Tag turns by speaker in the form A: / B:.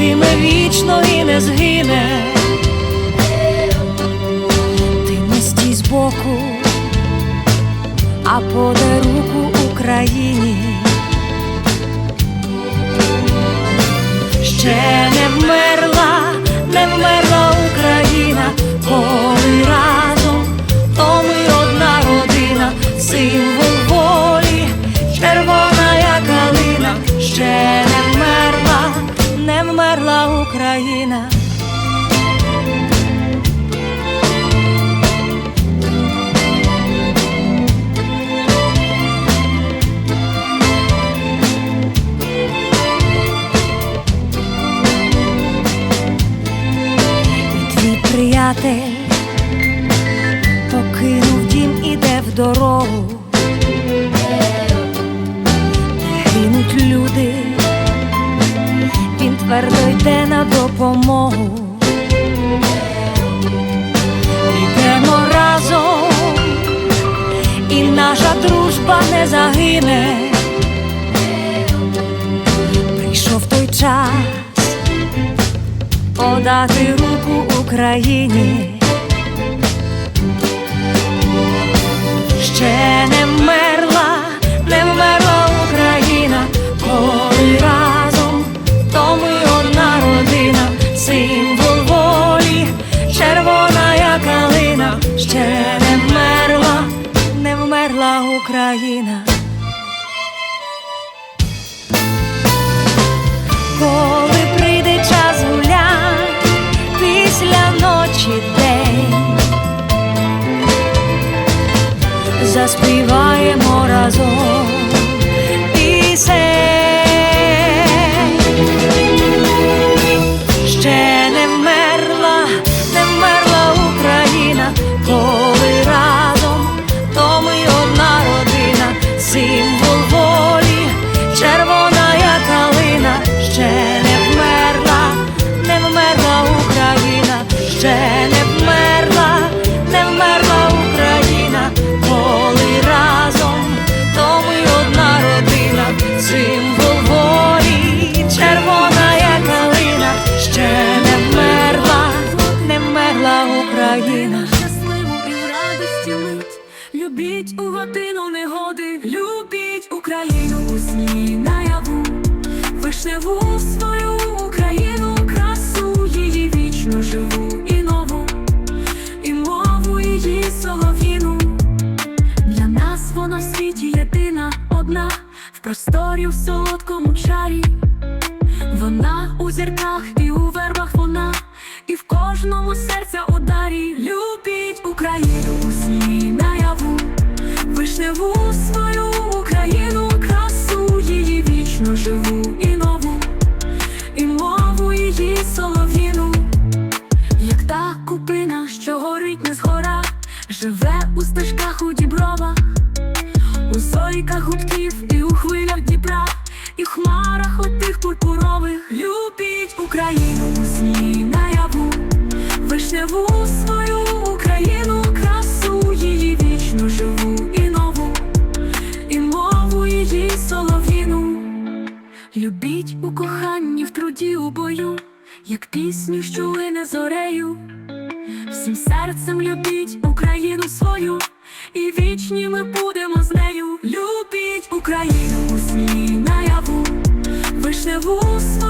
A: житиме вічно і не згине. Ти не стій боку, а подай руку Україні. Ще не вмерла, допомогу. Йдемо разом, і наша дружба не загине. Прийшов той час подати руку Україні. Україна. Коли прийде час гулянь після ночі день, заспіваємо разом
B: вишневу свою Україну, красу її вічно живу і нову, і мову її солов'їну. Для нас вона в світі єдина, одна, в просторі в солодкому чарі. Вона у зірках і у вербах вона, і в кожному серця ударі. Любіть Україну у сні наяву, вишневу свою Україну, красу її вічно живу пурпурових любіть Україну сні наяву, вишневу свою Україну, красу її вічно живу і нову, і мову її солов'їну. Любіть у коханні в труді у бою, як пісню, що лине зорею. Всім серцем любіть Україну свою, і вічні ми будемо з нею. Любіть Україну у wusno